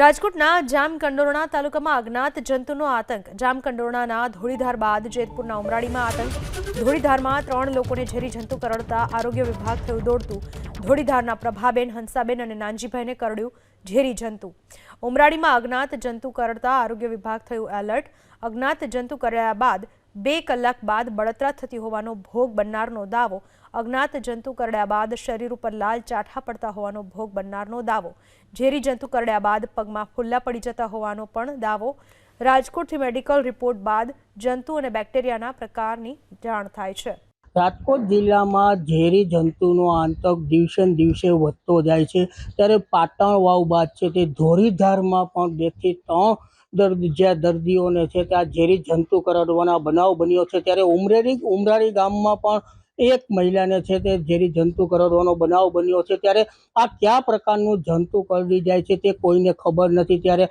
રાજકોટના જામકંડોરણા તાલુકામાં અજ્ઞાત જંતુનો આતંક. જામકંડોરણાના ધોળીધાર બાદ જેતપુરના ઉમરાળીમાં આતંક. ધોળીધારમાં ત્રણ લોકોને ઝેરી જંતુ કરડતા આરોગ્ય વિભાગ થયું દોડતું. ધોળીધારના પ્રભાબેન, હંસાબેન અને નાનજીભાઈને કરડ્યું ઝેરી જંતુ. ઉમરાળીમાં અજ્ઞાત જંતુ કરડતા આરોગ્ય વિભાગ થયું એલર્ટ. અજ્ઞાત જંતુ કરડ્યા બાદ બે કલાક બાદ બળતરા થતી હોવાનો ભોગ બનનારનો દાવો અજ્ઞાત જંતુ કરડ્યા બાદ શરીર ઉપર લાલ ચાઠા પડતા હોવાનો ભોગ બનનારનો દાવો. ઝેરી જંતુ કરડ્યા બાદ પગમાં ફુલ્લા પડી જતા હોવાનો પણ દાવો. રાજકોટથી મેડિકલ રિપોર્ટ બાદ જંતુ અને બેક્ટેરિયાના પ્રકારની જાણ થાય છે. રાજકોટ જિલ્લામાં ઝેરી જંતુનો આતંક દિવસે દિવસે વધતો જાય છે. ત્યારે પાટણ વાવ બાદ છે તે ધોરીધારમાં પણ બેથી ત્રણ દર્દ જ્યાં દર્દીઓને છે ત્યાં ઝેરી જંતુ કરડવાના બનાવ બન્યો છે, ત્યારે ઉમરેડી ઉમરાળી ગામમાં પણ એક મહિલાને છે તે ઝેરી જંતુ કરડવાનો બનાવ બન્યો છે. ત્યારે આ કયા પ્રકારનું જંતુ કરડી જાય છે તે કોઈને ખબર નથી. ત્યારે